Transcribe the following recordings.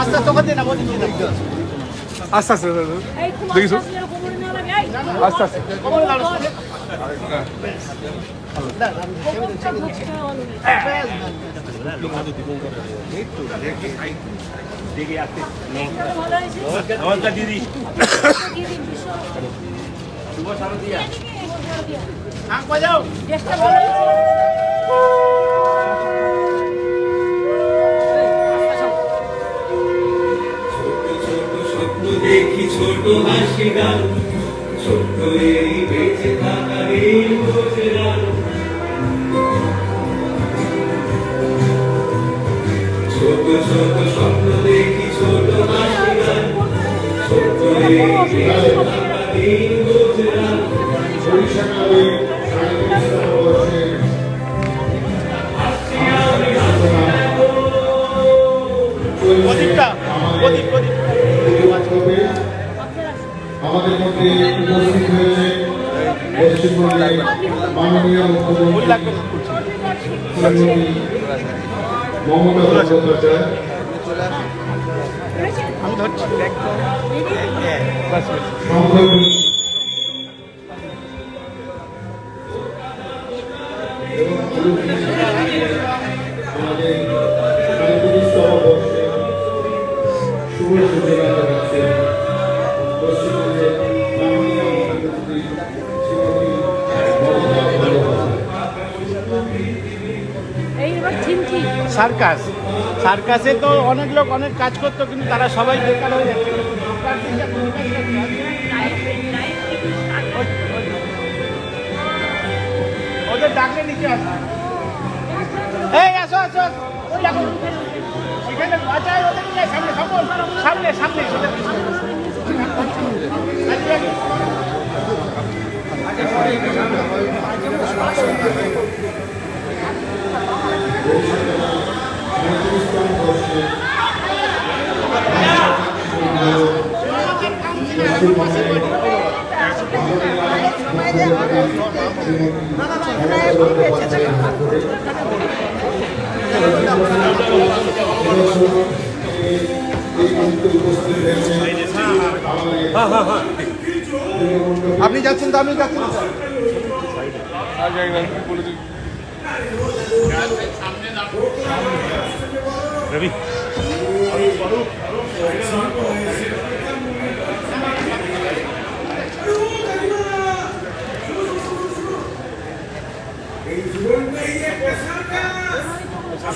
আস্তে আস্তে না বলি আস্তে আস্তে। দেখিস আস্তে। নমস্কার দিদি। আঁক বাজাও। স্বপ্ন দেখি ছোট হাসি গান ছোট্ট এই বেঁচে থাকা এই বোঝে ছোট ছোট স্বপ্ন দেখি সার্কাস। সার্কাসে তো অনেক লোক অনেক কাজ করতো কিন্তু তারা সবাই বেকার হয়ে যাচ্ছে। ওদের ডাকে নিচে আসো। এই আসো আসো এখানে বাঁচায় ওদের সামনে সামনে সামনে সামনে আগে, আগে। আপনি যাচ্ছেন তো আপনি যাচ্ছেন রবি এই জীবনটাই একটা সার্কাস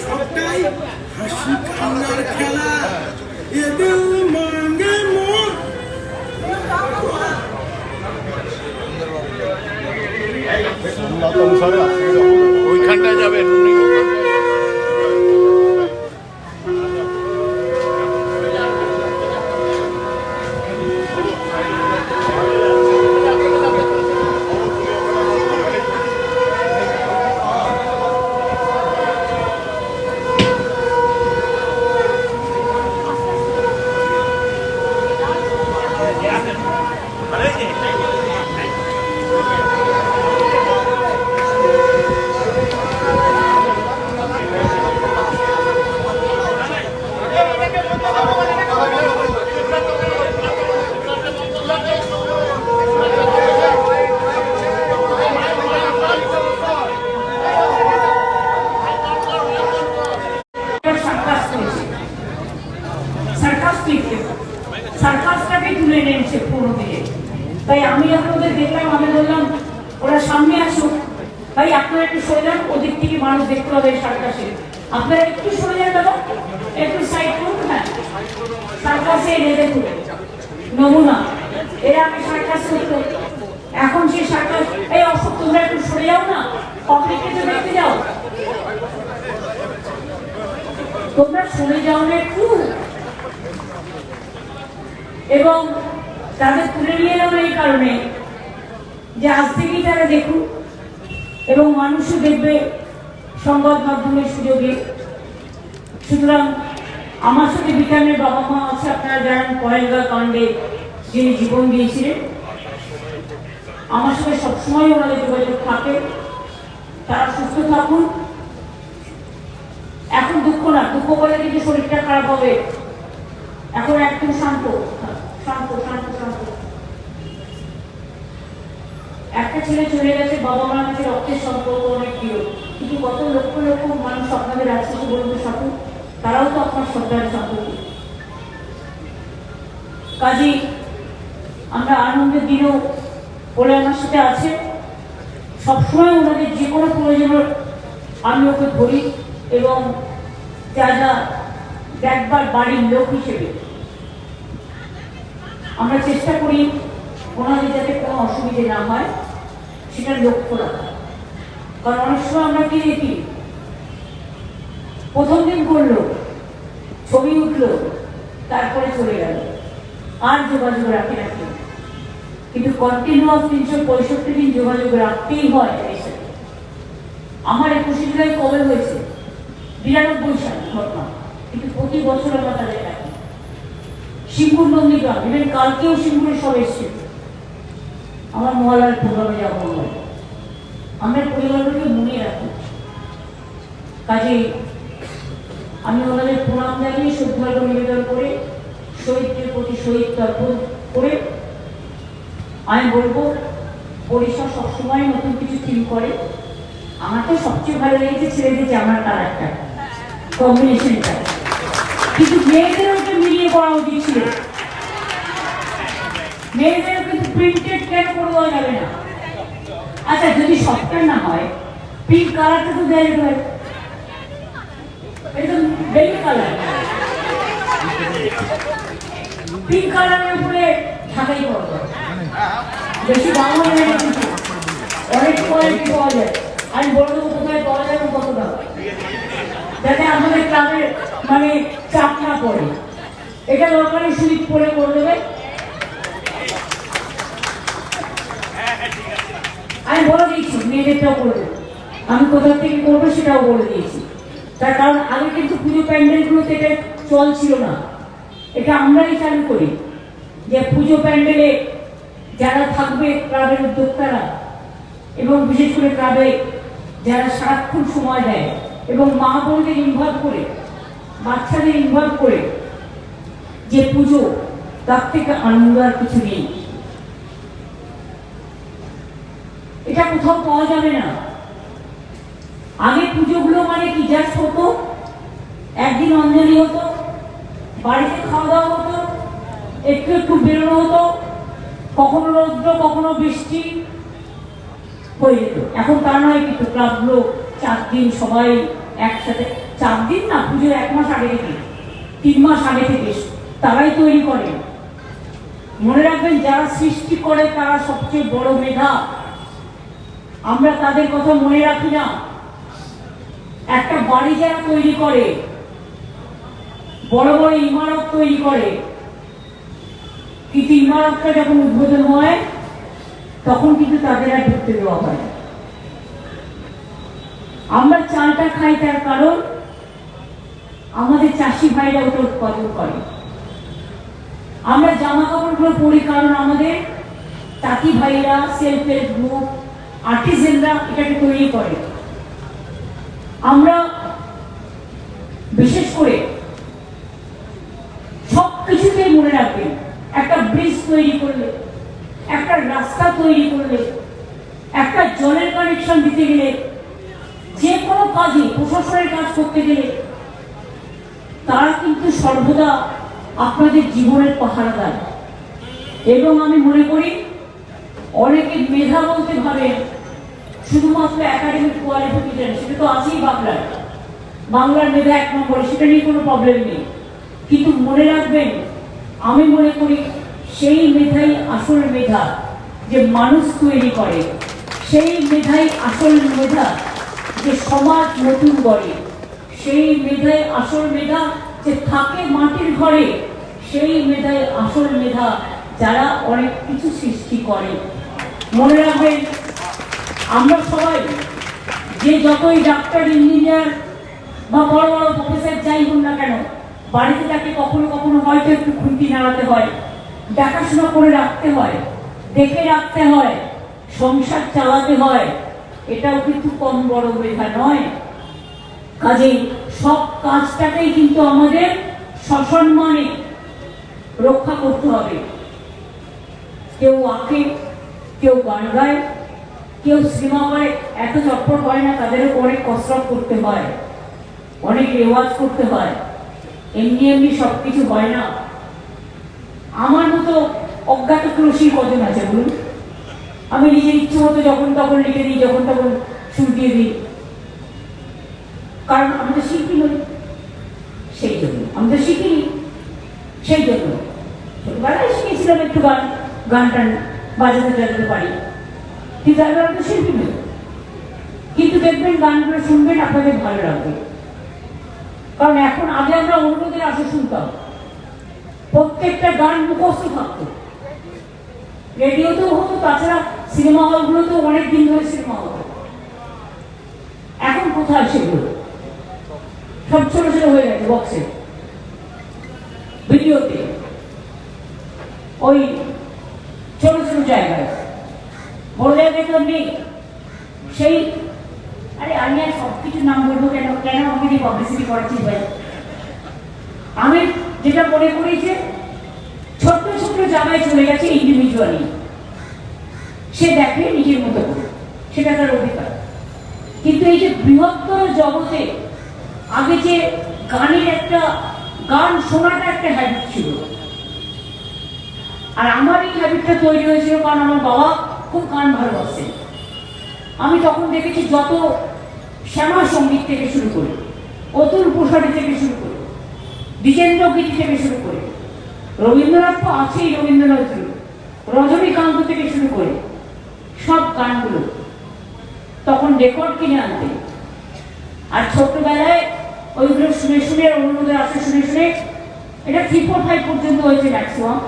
সবটাই হাসি কান্নার খেলা। এদের মাঙ্গে মন। ওইখানটায় যাবেন উনি ওখানটায় সার্কাস করেছে সার্কাস লিখতে সার্কাসটাকে তুলে এনেছে পুরো দিকে তাই আমি যখন ওদের দেখলাম আমি বললাম ওরা সামনে আসুক ভাই আপনারা একটু সরে যান ওদিক থেকে মানুষ দেখতে হবে এই সার্কাসে আপনারা একটু সরে যান দাদা একটু সাইড করুন না সার্কাসে এনে দেখুন নমুনা এরা আমি সার্কাস করতো এখন সেই সার্কাস এই অশোক তোমরা একটু সরে যাও না পাবলিককে তো দেখতে যাও তোমরা শুনে যাও না একটু এবং তাদের তুলে নিয়ে এলাম এই কারণে যে আজ থেকেই তারা দেখুক এবং মানুষও দেখবে সংবাদ মাধ্যমের সুযোগে। সুতরাং আমার সাথে বিজ্ঞানের বাবা মা আছে, আপনারা জানেন পয়েলগা কাণ্ডে যিনি জীবন দিয়েছিলেন। আমার সাথে সবসময় ওনাদের যোগাযোগ থাকে। তারা সুস্থ থাকুন এখন দুঃখ না, দুঃখ করে কিন্তু শরীরটা খারাপ হবে। এখন একদম শান্ত। শান্ত শান্ত শান্ত। একটা ছেলে চলে গেছে, বাবা মার কাছে রক্তের সম্পর্ক অনেক প্রিয় কিন্তু কত লক্ষ লক্ষ মানুষ আপনাদের আছে সে বলুন তো সাথে তারাও তো আপনার সন্তানের সম্পর্কে। কাজী, আমরা আনন্দের দিনেও বলে আমার সাথে আছে, সবসময় ওনাদের যে কোনো প্রয়োজন আমি ওকে ধরি। এবং যা যা দেখবার বাড়ির লোক হিসেবে। আমরা চেষ্টা করি ওনাদের যাতে কোনো অসুবিধে না হয়, সেটা লক্ষ্য রাখা। কারণ অনেক সময় আমরা কি দেখি, প্রথম দিন করল, ছবি উঠল, তারপরে চলে গেল। আর যোগাযোগ রাখে না কেউ। কিন্তু কন্টিনিউয়াস তিনশো পঁয়ষট্টি দিন যোগাযোগ রাখতেই হয় আমার একুশে জুলাই কবে হয়েছে? বিরানব্বই সাল, ঘটনা। কিন্তু প্রতি বছর আমরা তাদের ডাকি সিঙ্গুর নন্দীগ্রাম ইভেন কালকেও সিঙ্গুরে সব এসছে আমার মহালয়ার প্রোগ্রামে যাব আমরা আমরা পরিবারগুলোকে মনে রাখি। কাজে আমি ওনাদের প্রণাম জানিয়ে শ্রদ্ধার্ঘ নিবেদন করে, শহীদদের প্রতি শহীদ তর্পণ করে আমি বলব পরিষদ সবসময় নতুন কিছু থিম করে। আমার তো সবচেয়ে ভালো লেগেছে ছেলেদের জামার কালারটা কম্বিনেশনটা। কিন্তু মেয়েদেরও ওটা মিলিয়ে করা উচিত ছিল। মেয়েদেরও কিন্তু প্রিন্টেড কেন করে দেওয়া যাবে না? আচ্ছা যদি সফটওয়্যার না হয় পিঙ্ক কালারটা তো দেয় হয় এটা বেলি কালার পিঙ্ক কালারের উপরে ঢাকাই করা যায় বেশি দাম হয় অনেক কোয়ালিটি পাওয়া যায়। আমি বলে দেবো কোথায় পাওয়া যাবে কত দাম যাতে আমাদের ক্লাবের মানে চাপ না পড়ে। এটা দরকারি সুইচ পরে করে দেবে। আমি বলে দিয়েছি, মেয়েদেরটাও করে দেবো। আমি কোথা থেকে করব সেটাও বলে দিয়েছি। তার কারণ আগে কিন্তু পুজো প্যান্ডেলগুলোতে এটা চল ছিল না। এটা আমরাই চালু করি। যে পুজো প্যান্ডেলে যারা থাকবে ক্লাবের উদ্যোক্তারা, এবং বিশেষ করে ক্লাবে যারা সারাক্ষণ সময় দেয় এবং মা বোনকে ইনভলভ করে, বাচ্চাদের ইনভলভ করে যে পুজো, তার থেকে আনন্দ আর কিছু নেই। এটা কোথাও পাওয়া যাবে না। আগে পুজোগুলো মানে কি? জাস্ট হতো, একদিন অঞ্জলি হতো, বাড়িতে খাওয়া দাওয়া হতো, একটু একটু বেরোনো হতো, কখনো রৌদ্র, কখনো বৃষ্টি হয়ে যেত। এখন তা নয় কিন্তু ক্লাবগুলো চার দিন সবাই একসাথে। চার দিন না, পুজোর এক মাস আগে থেকে, তিন মাস আগে থেকে তারাই তৈরি করে। মনে রাখবেন, যারা সৃষ্টি করে তারা সবচেয়ে বড় মেধা। আমরা তাদের কথা মনে রাখি না। একটা বাড়ি যারা তৈরি করে, বড় বড় ইমারত তৈরি করে, কিন্তু ইমারতটা যখন উদ্বোধন হয় তখন কিন্তু তাদের আর ঢুকতে দেওয়া হয় আমরা চালটা খাই তার কারণ, আমাদের চাষি ভাইরা ওটা উৎপাদন করে। আমরা জামা কাপড়গুলো পরি কারণ আমাদের তাঁতি ভাইরা সেলফ হেল্প গ্রুপ আর্টিজেনরা এটাকে তৈরি করে। আমরা বিশেষ করে সব কিছুতেই মনে রাখবেন, একটা ব্রিজ তৈরি করলে একটা রাস্তা তৈরি করলে, একটা জলের কানেকশন দিতে গেলে, যে কোনো কাজে প্রশাসনের কাজ করতে গেলে, তারা কিন্তু সর্বদা আপনাদের জীবনের পাহারাদার। এবং আমি মনে করি, অনেকে মেধা বলতে ভাবে, শুধুমাত্র একাডেমিক কোয়ালিফিকেশন সেটা তো আছেই বাংলার বাংলার মেধা এক নম্বরে, সেটা নিয়ে কোনো প্রবলেম নেই। কিন্তু মনে রাখবেন, আমি মনে করি সেই মেধাই আসল মেধা যে মানুষ তৈরি করে, সেই মেধাই আসল মেধা যে সমাজ নতুন করে, সেই মেধাই আসল মেধা যে থাকে মাটির ঘরে, সেই মেধাই আসল মেধা যারা অনেক কিছু সৃষ্টি করে। মনে রাখবেন, আমরা সবাই যে যতই ডাক্তার, ইঞ্জিনিয়ার বা বড় বড় প্রফেসর যাই হোক না কেন, বাড়িতে তাকে কখনো কখনো হয়তো একটু খুঁটি নাড়াতে হয়। দেখাশোনা করে রাখতে হয়, দেখে রাখতে হয়, সংসার চালাতে হয়, এটাও কিন্তু কম বড় বোঝা নয়। কাজেই সব কাজটাকেই কিন্তু আমাদের সসম্মানে রক্ষা করতে হবে। কেউ আঁকে, কেউ গান গায়, কেউ সিনেমা করে, এত চটপট হয় না, তাদেরও অনেক কসরত করতে হয়, অনেক রেওয়াজ করতে হয়। এমনি এমনি সব কিছু হয় না। আমার মতো অজ্ঞাত ক্রসী কজন আছে বলুন? আমি নিজের ইচ্ছে মতো যখন তখন লিখে দিই, যখন তখন দিয়ে দিই। কারণ আমি তো শিল্পী নই। সেই জন্য। আমি তো শিখিনি সেই জন্য। ছোটবেলায় শিখেছিলাম একটু গান গান টান বাজাতে টাজাতে পারি। কিন্তু আমি আমি তো শিল্পী নই। কিন্তু দেখবেন গানগুলো শুনবেন, আপনাদের ভালো লাগবে। কারণ এখন আগে আমরা অন্যদের আসে শুনতাম। প্রত্যেকটা গান মুখস্থ থাকতো। রেডিওতেও হতো, তাছাড়া সিনেমা হলগুলোতেও অনেক দিন ধরে সিনেমা হতো। এখন কোথায় সেগুলো? সব ছোট ছোট হয়ে গেছে বক্সে ভিডিওতে। ওই ছোট ছোট জায়গায়। বড় জায়গায় তো নেই সেই আরে আমি আর সব কিছুর নাম বলব কেন? কেন দিয়ে পাবলিসিটি করাচ্ছি ভাই? আমি যেটা মনে করি যে ছোট্ট ছোট্ট জায়গায় চলে গেছে ইন্ডিভিজুয়ালি সে দেখে নিজের মতো করে। সেটা তার অধিকার। কিন্তু এই যে বৃহত্তর জগতে আগে যে গানের একটা, গান শোনাটা একটা হ্যাবিট ছিল। আর আমার এই হ্যাবিটটা তৈরি হয়েছিল কারণ আমার বাবা খুব গান ভালোবাসেন আমি তখন দেখেছি যত শ্যামা সংগীত থেকে শুরু করে, অতুল প্রসাদী থেকে শুরু দ্বিজেন্দ্র গীতি থেকে শুরু করে। রবীন্দ্রনাথ তো আছেই রবীন্দ্রনাথ রজনীকান্ত থেকে শুরু করে সব গানগুলো। তখন রেকর্ড কিনে আনতে। আর ছোট্টবেলায় ওইগুলো শুনে শুনে, অন্যদের আসে শুনে শুনে, এটা থ্রি ফোর ফাইভ পর্যন্ত হয়েছে ম্যাক্সিমাম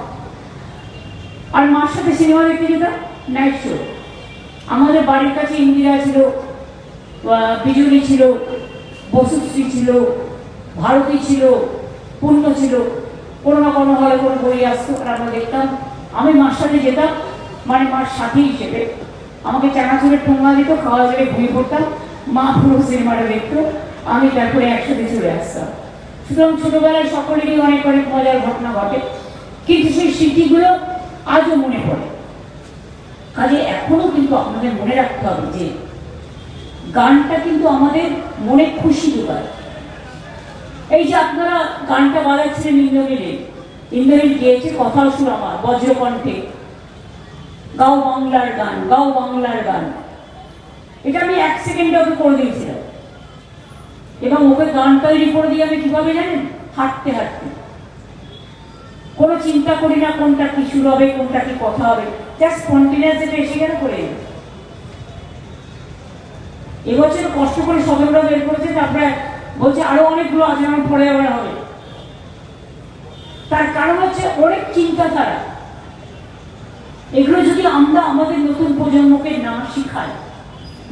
আর মার সাথে সিনেমা দেখতে যেতাম নাইট শো আমাদের বাড়ির কাছে ইন্দিরা ছিল বিজুলি ছিল বসুশ্রী ছিল, ভারতী ছিল পূর্ণ ছিল। কোনো না কোনো হলে কোনো বই আসতো, আর আমরা দেখতাম, আমি মার সাথে যেতাম মানে মার সাথী হিসেবে। আমাকে চানাচুরের ঠোঙা দিত, খাওয়া যাবে ঘুমিয়ে পড়তাম, মা পুরো সিনেমাটা দেখতো, আমি তারপরে একসাথে চলে আসতাম। সুতরাং ছোটবেলায় সকলেরই অনেক অনেক মজার ঘটনা ঘটে। কিন্তু সেই স্মৃতিগুলো আজও মনে পড়ে। কাজে এখনও কিন্তু আপনাদের মনে রাখতে হবে যে, গানটা কিন্তু আমাদের মনে খুশি যোগায়। এই যে আপনারা গানটা বাজাচ্ছিলেন ইন্দ্রনীলে ইন্দ্রনীল গিয়েছে, কথা আমার, বজ্রকণ্ঠে। গাও বাংলার গান, গাও বাংলার গান। এটা আমি এক সেকেন্ডে ওকে করে দিয়েছিলাম। এবং ওকে গান তৈরি করে দিয়ে আমি কীভাবে জানেন? হাঁটতে হাঁটতে। কোনো চিন্তা করি না কোনটা কি শুরু হবে, কোনটা কি কথা হবে। জাস্ট কন্টিনিউয়াস যেটা এসে গেলে করে। এবছর কষ্ট করে সবেগুলো বের করেছে, তারপরে বলছে, আরও অনেকগুলো আছে, আমার পরে আবার হবে। তার কারণ হচ্ছে অনেক চিন্তাধারা এগুলো যদি আমরা আমাদের নতুন প্রজন্মকে না শিখাই,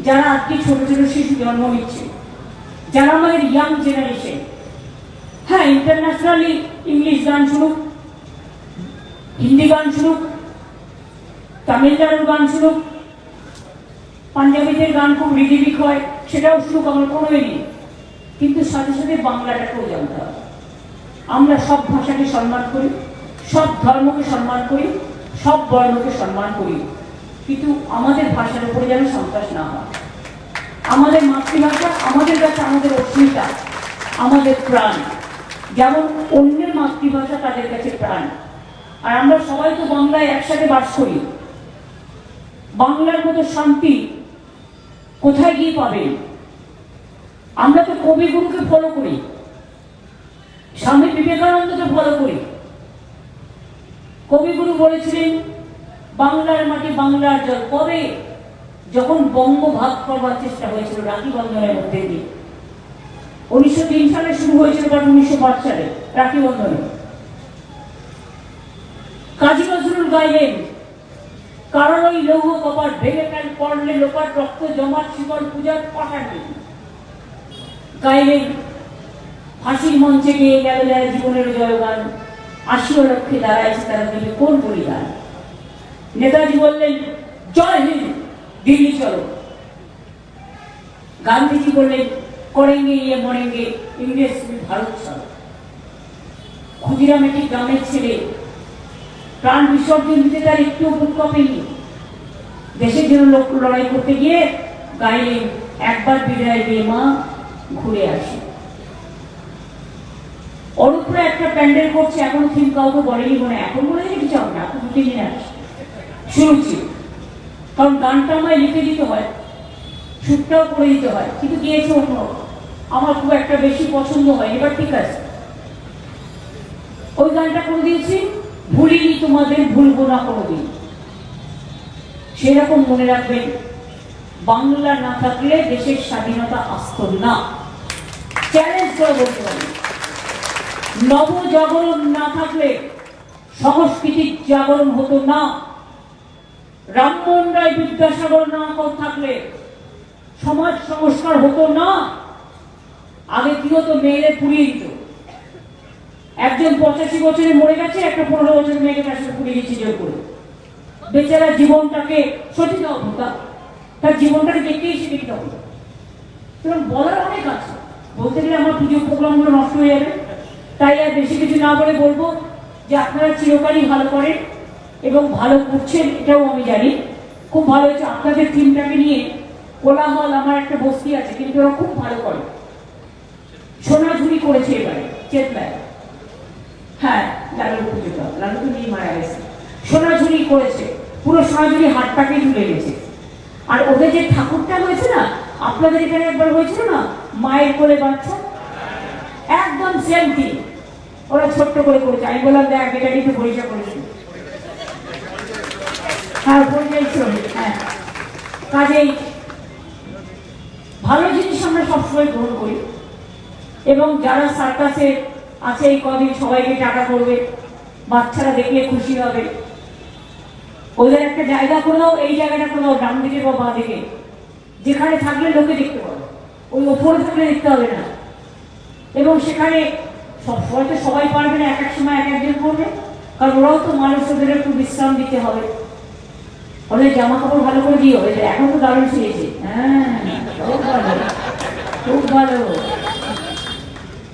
যারা আজকে ছোট ছোট শিশু জন্ম নিচ্ছে, যারা আমাদের ইয়াং জেনারেশন হ্যাঁ ইন্টারন্যাশনালি ইংলিশ গান শুনুক, হিন্দি গান শুনুক, তামিলনাড়ুর গান শুনুক, পাঞ্জাবিদের গান খুব রিলিভিক হয়, সেটাও শুনুক, আমার কোনো নেই। কিন্তু সাথে সাথে বাংলাটাকেও জানতে হবে। আমরা সব ভাষাকে সম্মান করি, সব ধর্মকে সম্মান করি, সব বর্ণকে সম্মান করি। কিন্তু আমাদের ভাষার উপরে যেন সন্ত্রাস না হয়। আমাদের মাতৃভাষা, আমাদের কাছে আমাদের অস্মিতা, আমাদের প্রাণ। যেমন অন্যের মাতৃভাষা তাদের কাছে প্রাণ। আর আমরা সবাই তো বাংলায় একসাথে বাস করি। বাংলার মতো শান্তি কোথায় গিয়ে পাবেন? আমরা তো কবিগুরুকে ফলো করি। স্বামী বিবেকানন্দকে ফলো করি। কবিগুরু বলেছিলেন, বাংলার মাটি বাংলার জল। কবে যখন বঙ্গ ভাগ করবার চেষ্টা হয়েছিল, রাখি বন্ধনের মধ্যে দিয়ে। উনিশশো তিন সালে শুরু হয়েছিল কারণ উনিশশো পাঁচ সালে, রাখি বন্ধনে। কাজী নজরুল গাইলেন, কারণ ওই লৌহ কপাট ভেঙে ফেল পড়লে লোকার রক্ত জমাট শিকড় পূজার পাঠান মঞ্চে গেল যারা জীবনের জয়গান আশিও লক্ষ্যে দাঁড়াইছে তারা দেবে কোন নেতাজি বললেন, জয় হিন্দ, দিল্লি চলো। গান্ধীজি বললেন, করেঙ্গে ইয়ে মরেঙ্গে, ইংরেজ তুমি ভারত চলো। ক্ষুদিরাম একটি গ্রামের ছেলে প্রাণ বিসর্জন দিতে তার একটু কাঁপেনি দেশের জন্য লড়াই করতে গিয়ে গাইলেন, একবার বিদায় দিয়ে মা ঘুরে আসে। অরূপরা একটা প্যান্ডেল করছে, এখন থিম কাউকে বলেনি মনে। এখন মনে হয় হবে না, এখন দু দিন আসছে শুনছি, কারণ গানটা আমায় লিখে দিতে হয় শুটটাও করে দিতে হয়, কিন্তু গিয়েছে অন্য। আমার খুব একটা বেশি পছন্দ হয় এবার ঠিক আছে। ওই গানটা করে দিয়েছি, ভুলিনি তোমাদের, ভুলবো না কোনোদিন। সেরকম মনে রাখবেন বাংলা না থাকলে দেশের স্বাধীনতা আসত না। চ্যালেঞ্জ নবজাগরণ না থাকলে সংস্কৃতির জাগরণ হতো না। রামমোহন রায় বিদ্যাসাগর না থাকলে সমাজ সংস্কার হতো না। আগে কি হতো? মেয়েদের পুড়িয়ে দিত। একজন পঁচাশি বছরে মরে গেছে, একটা পনেরো বছর মেয়েকে তার পুড়িয়ে দিচ্ছে জোর করে। বেচারা জীবনটাকে সঠিক ভূতা তার জীবনটাকে দেখতেই সে দেখতে হবে সুতরাং বলার অনেক আছে। বলতে গেলে আমার পুজো প্রোগ্রামগুলো নষ্ট হয়ে যাবে। তাই আর বেশি কিছু না বলে বলব যে আপনারা চিরকালই ভালো করেন এবং ভালো করছেন এটাও আমি জানি। খুব ভালো হয়েছে। আপনাদের টিমটাকে নিয়ে কোলাহল আমার একটা বস্তি আছে, কিন্তু ওরা খুব ভালো করে। সোনাঝুরি করেছে এবারে, চেতলায়। হ্যাঁ লালু পুজোটা। লালু তো নিয়ে মারা গেছে। সোনাঝুরি করেছে। পুরো সোনাঝুরি হাটটাকে তুলে গেছে আর ওদের যে ঠাকুরটা হয়েছে না, আপনাদের এখানে একবার হয়েছিল না? মায়ের কোলে বাচ্চা? একদম সেম থিং ওরা ছোট্ট করে করেছে। আমি বললাম, দেখ, এটা কিন্তু পরিচয় করেছি হ্যাঁ পরিচয় শ্রমিক হ্যাঁ। কাজেই ভালো জিনিস আমরা সবসময় গ্রহণ করি। এবং যারা সার্কাসে আছে, এই কদিন সবাইকে টাকা করবে, বাচ্চারা দেখলে খুশি হবে। ওদের একটা জায়গা করে এই জায়গাটা করে ডান দিকে বা বাঁ দিকে। যেখানে থাকলে লোকে দেখতে পাবে। ওই ওপরে থাকলে দেখতে হবে না। এবং সেখানে সব সময় তো সবাই পারবে না, এক এক সময় এক একজন করবে। কারণ ওরাও তো মানুষ ওদের একটু বিশ্রাম দিতে হবে। ওদের জামা কাপড় ভালো করে দিও, এই যে এখন তো দারুণ ছিঁড়েছে হ্যাঁ খুব ভালো। খুব ভালো।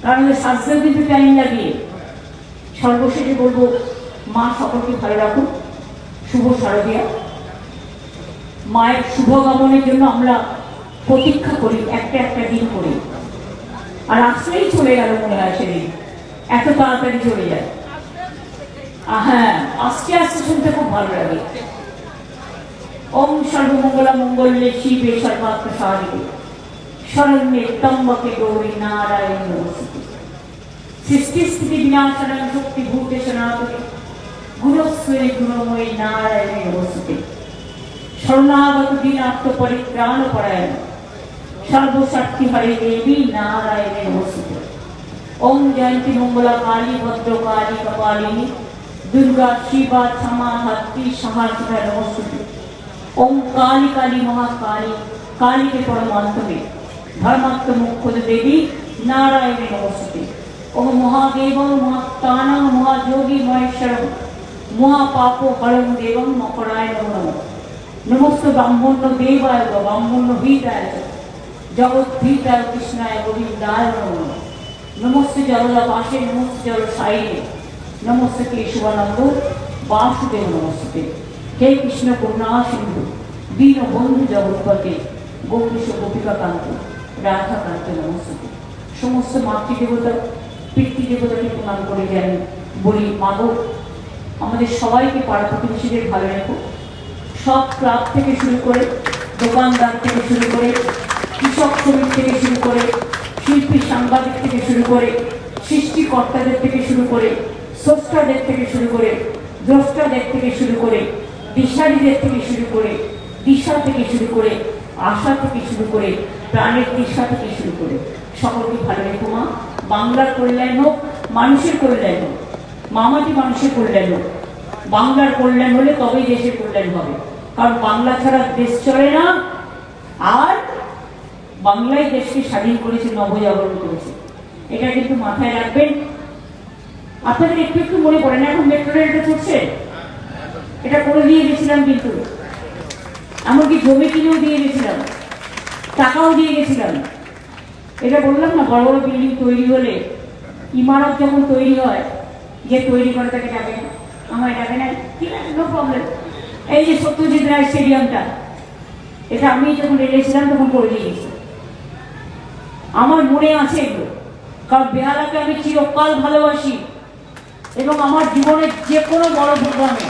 কারণ ওদের সাজতেও কিন্তু টাইম লাগে সর্বশেষে বলব, মা সকলকে ভালো রাখুন শুভ শারদীয়া। মায়ের শুভ গমনের জন্য আমরা প্রতীক্ষা করি, একটা একটা দিন করি। আর আসলেই চলে গেল মনে হয় সেদিন। এত তাড়াতাড়ি চলে যায়। হ্যাঁ আস্তে আস্তে শুনতে খুব ভালো লাগে। ওম সর্বমঙ্গলা মঙ্গলে শিবে সর্বাত্ম সারিকে শরণ্যে তম্বকে গৌরী নারায়ণ সৃষ্টি স্থিতি বিনাশনং শক্তি ভূতে সনাতনে। গুণস্বরে গুণময়ী নারায়ণে নমস্তে শরণাগত দিনাত্ম পরিত্রাণ পরায়ণ সর্বশক্তি হরে দেবী নারায়ণে নমস্তে ওম জয়ন্তী মঙ্গলা কালী ভদ্র কালী কপালিনী দুর্গা শিবা ক্ষমা হাত্রী সহাসিকা নমস্তে ওম কালী কালী মহাকালী কালীকে পরমান্তমে ধর্মাত্ম মুখ্য দেবী নারায়ণে নমস্তে ওম মহাদেব মহাত্তান মহাযোগী মহেশ্বর মহাপাপ হরম দেবম মকরায় নম। নম নমস্ত ব্রাহ্মণ্য দেবায় ব্রাহ্মণ্য হৃদায় জগৎ জগদ্ভীতায় কৃষ্ণায় গোবিন্দায় নম। নম নমস্তে জলদা পাশে নমস্তে জল সাইনে নমস্তে কেশবানন্দ বাসুদেব নমস্তে। হে কৃষ্ণ করুণা সিন্ধু, দীন বন্ধু জগৎপতে গৌরীশ গোপিকাকান্ত, রাধাকান্ত নমস্তে। সমস্ত মাতৃদেবতা, পিতৃদেবতাকে প্রণাম করে যান বলি মাগো আমাদের সবাইকে পাড়া প্রতিবেশীদের ভালো রেখো সব ক্লাব থেকে শুরু করে দোকানদার থেকে শুরু করে কৃষক শ্রমিক থেকে শুরু করে শিল্পী সাংবাদিক থেকে শুরু করে সৃষ্টিকর্তাদের থেকে শুরু করে স্রষ্টাদের থেকে শুরু করে দ্রষ্টাদের থেকে শুরু করে দিশারীদের থেকে শুরু করে দিশা থেকে শুরু করে আশা থেকে শুরু করে প্রাণের দিশা থেকে শুরু করে সকলকে ভালো রেখো মা বাংলার কল্যাণ হোক মানুষের কল্যাণ হোক মামাটি মানুষের কল্যাণ হোক। বাংলার কল্যাণ হলে তবেই দেশের কল্যাণ হবে। কারণ বাংলা ছাড়া দেশ চলে না। আর বাংলায় দেশকে স্বাধীন করেছে, নবজাগরণ করেছে। এটা কিন্তু মাথায় রাখবেন। আপনাদের একটু একটু মনে পড়ে না এখন মেট্রো রেলটা চলছে? এটা করে দিয়ে গেছিলাম কিন্তু। এমনকি জমি কিনেও দিয়ে গেছিলাম। টাকাও দিয়ে গেছিলাম। এটা বললাম না, বড় বড় বিল্ডিং তৈরি হলে, ইমারত যখন তৈরি হয় যে তৈরি করে তাকে যাবে। না আমার যাবে না। ঠিক আছে নো প্রবলেম এই যে সত্যজিৎ রায় স্টেডিয়ামটা, এটা আমি যখন রেলেছিলাম তখন করে দিয়েছি। আমার মনে আছে এগুলো। কারণ বেহালাকে আমি চিরকাল ভালোবাসি। এবং আমার জীবনের যে কোনো বড় প্রোগ্রামে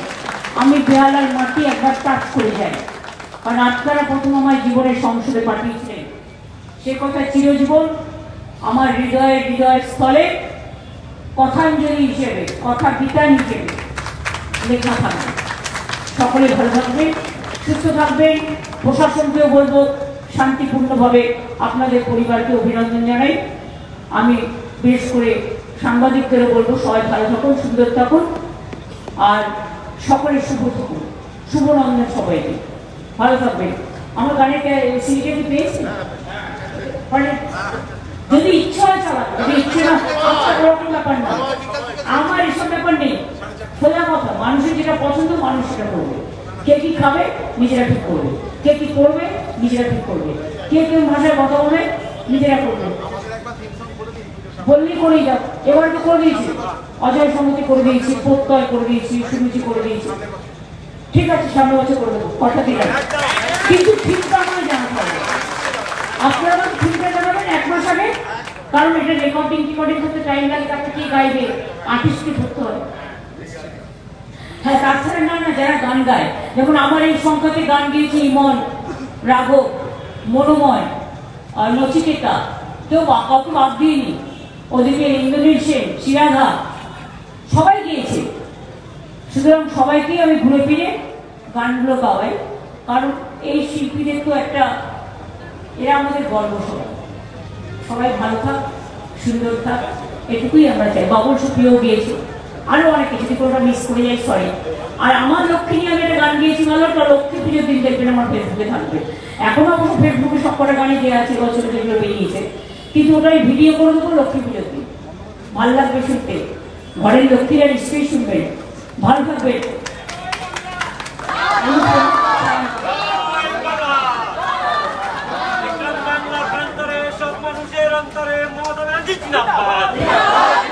আমি বেহালার মাটি একবার টাচ করে যাই। কারণ আপনারা প্রথম আমার জীবনের সংসদে পাঠিয়েছিলেন। সে কথা চিরজীবন আমার হৃদয়ের হৃদয়ের স্থলে কথাঞ্জলি হিসেবে, কথা বিতান হিসেবে লেখা থাকবে সকলে ভালো থাকবেন, সুস্থ থাকবেন। প্রশাসনকেও বলব, শান্তিপূর্ণভাবে আপনাদের পরিবারকে অভিনন্দন জানাই। আমি বেশ করে সাংবাদিকদেরও বলব, সবাই ভালো থাকুন, সুন্দর থাকুন। আর সকলের শুভ থাকুন শুভনন্দন সবাইকে। ভালো থাকবেন। আমার গানের সিডিটা কি পেয়েছেন মানে যদি ইচ্ছা হয় চালাবো যদি ইচ্ছে না আমার ওরকম ব্যাপার না। আমার এসব ব্যাপার নেই। সোজা কথা, মানুষের যেটা পছন্দ, মানুষ সেটা করবে। কে কি খাবে, নিজেরা ঠিক করবে। কে কি করবে, নিজেরা ঠিক করবে। কে কেউ ভাষায় কথা বলবে, নিজেরা করবে। বললেই করেই যাও এবার তো করে দিয়েছি। অজয় সমিতি করে দিয়েছি, প্রত্যয় করে দিয়েছি সুরুচি করে দিয়েছি। ঠিক আছে, সামনে বছর করে দেবো। কথা দিলাম কিন্তু ঠিকটা আমার হবে। আপনারা আমাকে ঠিকটা জানাবেন এক মাস আগে কারণ এটা রেকর্ডিং টিকর্ডিং করতে টাইম লাগে, তাকে কে গাইবে? আর্টিস্টকে ধরতে হবে। হ্যাঁ তাছাড়া না না, যারা গান গায় যেমন আমার এই সংখ্যাতে গান গিয়েছে ইমন, রাঘব মনোময় আর নচিকেতা। কেউ কাউকে বাদ দিইনি। ওদিকে ইন্দ্রনীল সেন শিরাধা সবাই গিয়েছে। সুতরাং সবাইকেই আমি ঘুরে ফিরে গানগুলো গাওয়াই। কারণ এই শিল্পীদের তো একটা এরা আমাদের গর্ব সবাই সবাই ভালো থাক, সুন্দর থাক, এটুকুই আমরা চাই। বাবুল সুপ্রিয় গিয়েছে। আরও অনেক কিছু যদি কোনোটা মিস করে যাই সরি আর আমার লক্ষ্মী নিয়ে আমি একটা গান গিয়েছি, ভালো একটা লক্ষ্মী পুজোর দিন দেখবেন আমার ফেসবুকে থাকবে। এখনও অবশ্য ফেসবুকে সব কটা গানই দেওয়া আছে বছরে যেগুলো বেরিয়েছে। কিন্তু ওটা আমি ভিডিও করে দেবো লক্ষ্মী পুজোর দিন। ভালো লাগবে শুনতে। ঘরের লক্ষ্মীরা নিশ্চয়ই শুনবেন। ভালো থাকবেন। 你好